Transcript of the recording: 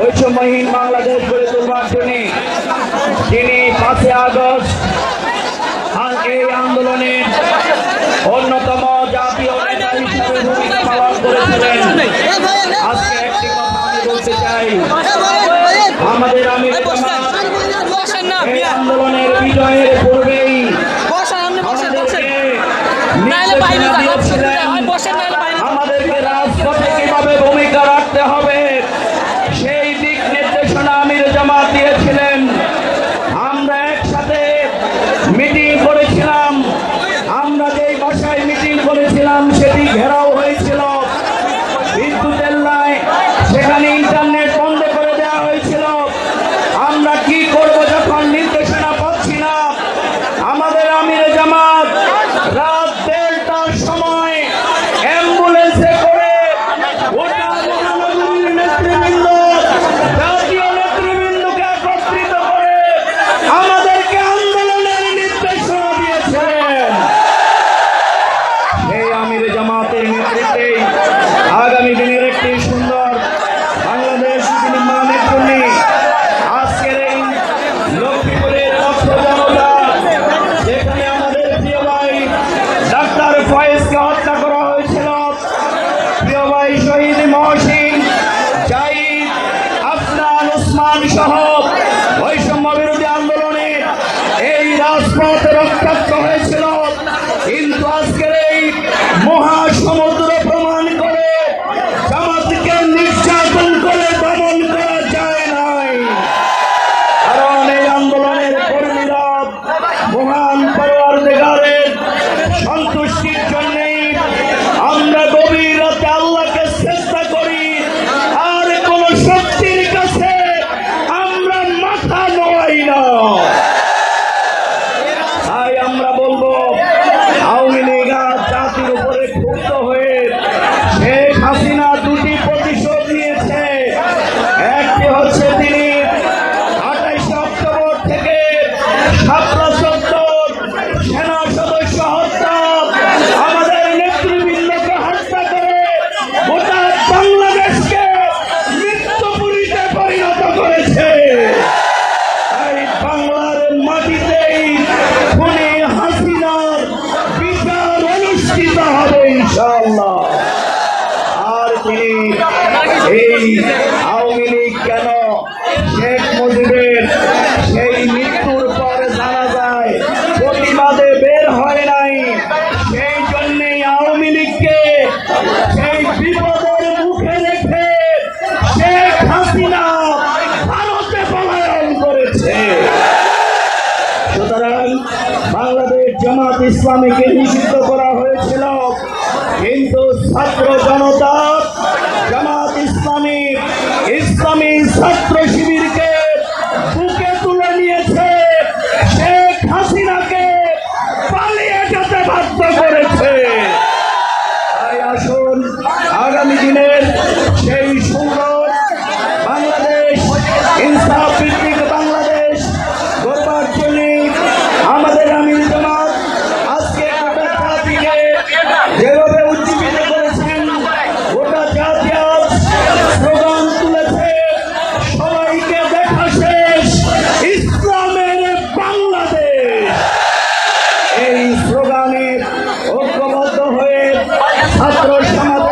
ঐশ্বমহীন বাংলাদেশ গড়ে তোলবার জন্য যিনি পাঁচই আগস্ট এই আন্দোলনের অন্যতম জাতীয় নেতা হিসেবে ভূমিকা পালন করেছিলেন। আজকে একটি কথা আমি বলতে চাই। আমাদের আমি এই আন্দোলনের বিজয়ের পূর্বেই আমাদেরকে থেকে সেনা সদস্য আমাদের নেতৃবৃন্দকে হত্যা করে গোটা বাংলাদেশকে মৃত্যুপুরীতে পরিণত করেছে। তাই বাংলার মাটিতেই খুনি হাসিনার বিচার অনুষ্ঠিত হবে আর তিনি এই জামাত ইসলামীকে নিষিদ্ধ করা হয়েছিল। কিন্তু ছাত্র জনতা, জামাত ইসলামী ইসলামী ছাত্র শিবিরকে বুকে তুলে নিয়েছে। শেখ হাসিনাকে পালিয়ে যেতে বাধ্য করে যেভাবে উজ্জীবিত করেছেন তুলেছে, সবাইকে দেখা শেষ, ইসলামের বাংলাদেশ। এই স্লোগানে ঐক্যবদ্ধ হয়ে ছাত্র সমাজ